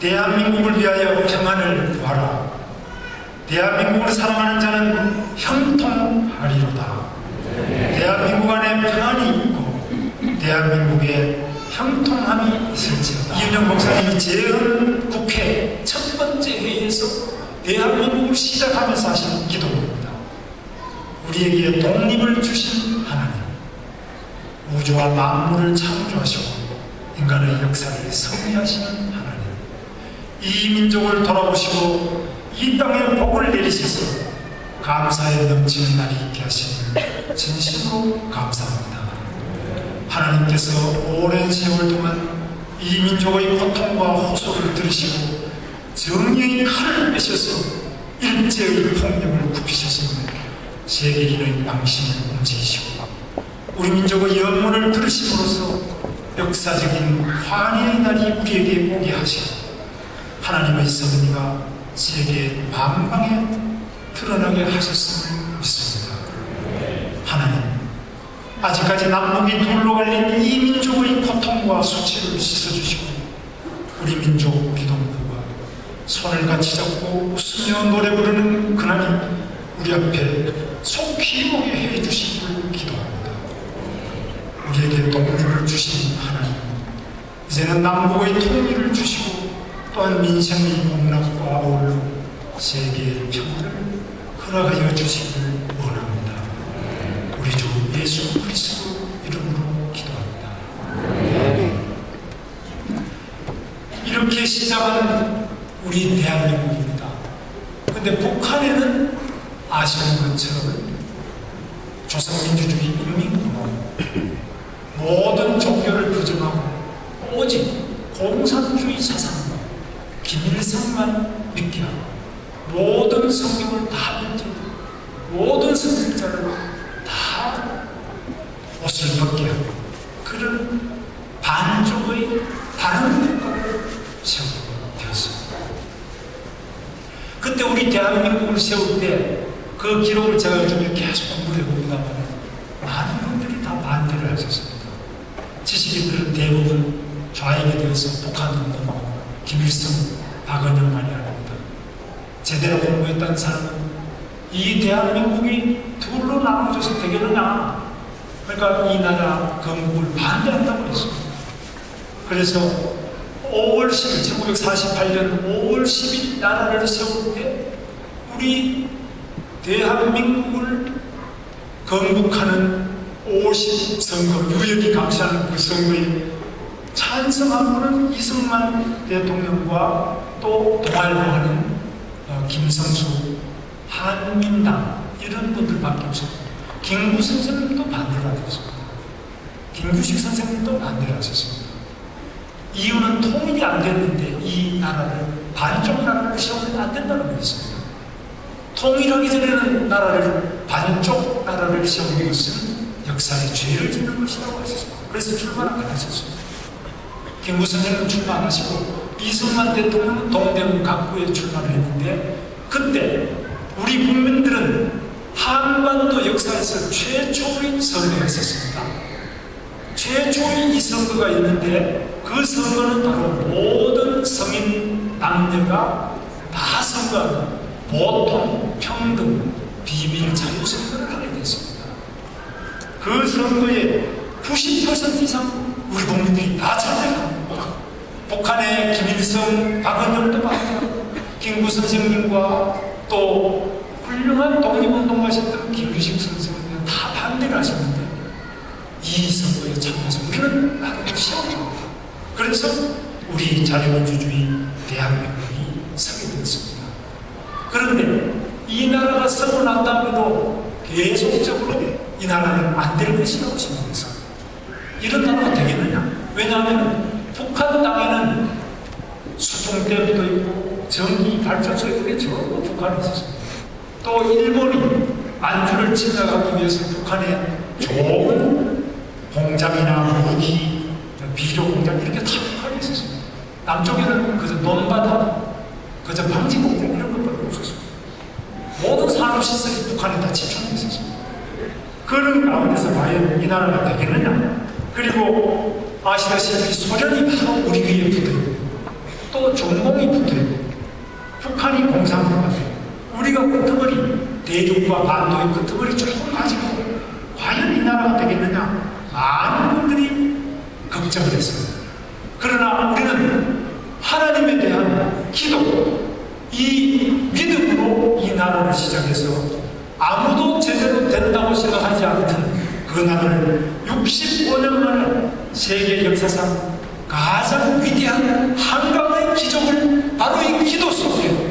대한민국을 위하여 평안을 구하라. 대한민국을 사랑하는 자는 형통하리로다. 대한민국 안에 평안이 있고 대한민국에 형통함이 있을지어다. 이은영 목사님이 재헌 국회 첫 번째 회의에서 대한민국을 시작하면서 하신 기도입니다. 우리에게 독립을 주신 하나님, 우주와 만물을 창조하시고 인간의 역사를 하나님, 이 민족을 돌아보시고 이 땅에 복을 내리셔서 감사에 넘치는 날이 있게 하시니 진심으로 감사합니다. 하나님께서 오랜 세월 동안 이 민족의 고통과 호소를 들으시고 정의의 칼을 빼셔서 일제의 폭력을 굽히셨으니 세계인의 망신을 움직이시고 우리 민족의 영문을 들으심으로써 역사적인 환희의 날이 우리에게 오게 하시고 하나님의 섭리가 세계 만방에 드러나게 하셨음을 믿습니다. 하나님, 아직까지 남북이 둘로 갈린 이 민족의 고통과 수치를 씻어주시고 우리 민족 동포가 손을 같이 잡고 웃으며 노래 부르는 그날이 우리 앞에 속히 오게 해주시기를 기도합니다. 우리에게 독립을 주신 하나님, 이제는 남북의 통일을 주시고 또한 민생의 공락과 어울려 세계의 평화를 허락하여 주시기를 원합니다. 우리 주 예수 그리스도 이름으로 기도합니다. 이렇게 시작한 우리 대한민국입니다. 근데 북한에는 아시는 것처럼 조선민주주의 인민공화국 모든 종교를 부정하고 오직 공산주의 사상 과 김일성만 믿게 하고 모든 성경을 다 펼치고 모든 선생자를 다 옷을 벗게 하고 그런 반쪽의 다른 국가를 세우게 되었습니다. 그때 우리 대한민국을 세울 때 그 기록을 제가 요즘에 계속 공부를 해봅니다만 많은 분들이 다 반대를 하셨습니다. 지식인들은 대부분 좌익에 대해서 북한으로 넘어가고 김일성, 박은영만이 아닙니다. 제대로 공부했다는 사람은 이 대한민국이 둘로 나눠져서 되겠느냐 그러니까 이 나라 건국을 반대한다고 했습니다. 그래서 5월 10일, 1948년 5월 10일 나라를 세울 때 우리 대한민국을 건국하는 50 선거, 유역이 감시하는 그 선거에 분은 이승만 대통령과 또 동아일보하는 어, 김성수, 한민당 이런 분들밖에 없었고 김구 선생님도 반대를 하셨습니다. 김규식 선생님도 반대를 하셨습니다. 이유는 통일이 안 됐는데 이 나라를 반쪽 나라를 세우면 안 된다는 거였습니다. 통일하기 전에는 나라를 반쪽 나라를 세우는 것은 역사의 죄를 짓는 것이라고 하셨습니다. 그래서 출마를 안 하셨습니다. 선생님은 출마 안 하시고 이승만 대통령은 동대문 각구에 출마를 했는데 그때 우리 국민들은 한반도 역사에서 최초의 선거가 있었습니다. 최초의 이 선거가 있는데 그 선거는 바로 모든 성인 남녀가 다 선거하는 보통 평등 비밀 자유 선거를 하게 됐습니다. 그 선거에 90% 이상 우리 국민들이 다 참여합니다. 북한의 김일성, 박은영도 반대하고 김구 선생님과 또 훌륭한 독립운동가셨던 김규식 선생님은 다 반대를 하셨는데 이 선거에 참여해서 우리는 나라를 세워줍니다. 그래서 우리 자유민주주의 대한민국이 서게 되었습니다. 그런데 이 나라가 서고 난 다음에도 계속적으로 이 나라는 안 될 것이라고 생각했습니다. 이런 나라가 되겠느냐? 왜냐하면 북한 땅에는 수중댐도 있고 전기 발전소 이게 전부 북한에 있었습니다. 또 일본이 만주를 침략하기 위해서 북한에 좋은 공장이나 무기, 비료 공장 이렇게 다 북한에 있었습니다. 남쪽에는 그저 논바다, 그저 방지 공장 이런 것밖에 없었습니다. 모든 산업 시설이 북한에 다 집중돼 있었습니다. 그런 가운데서 과연 이 나라가 되겠느냐? 그리고 아시다시피 소련이 바로 우리 위에 붙어 있고 또또 전공이 붙어있고 북한이 공산국가죠. 우리가 끄트머리 대중과 반도의 끄트머리 쭉 가지고 과연 이 나라가 되겠느냐 많은 분들이 걱정을 했습니다. 그러나 우리는 하나님에 대한 기도 이 믿음으로 이 나라를 시작해서 아무도 제대로 된다고 생각하지 않던 그 나라를 65년 만에 세계 역사상 가장 위대한 한강의 기적을 바로 이 기도 속에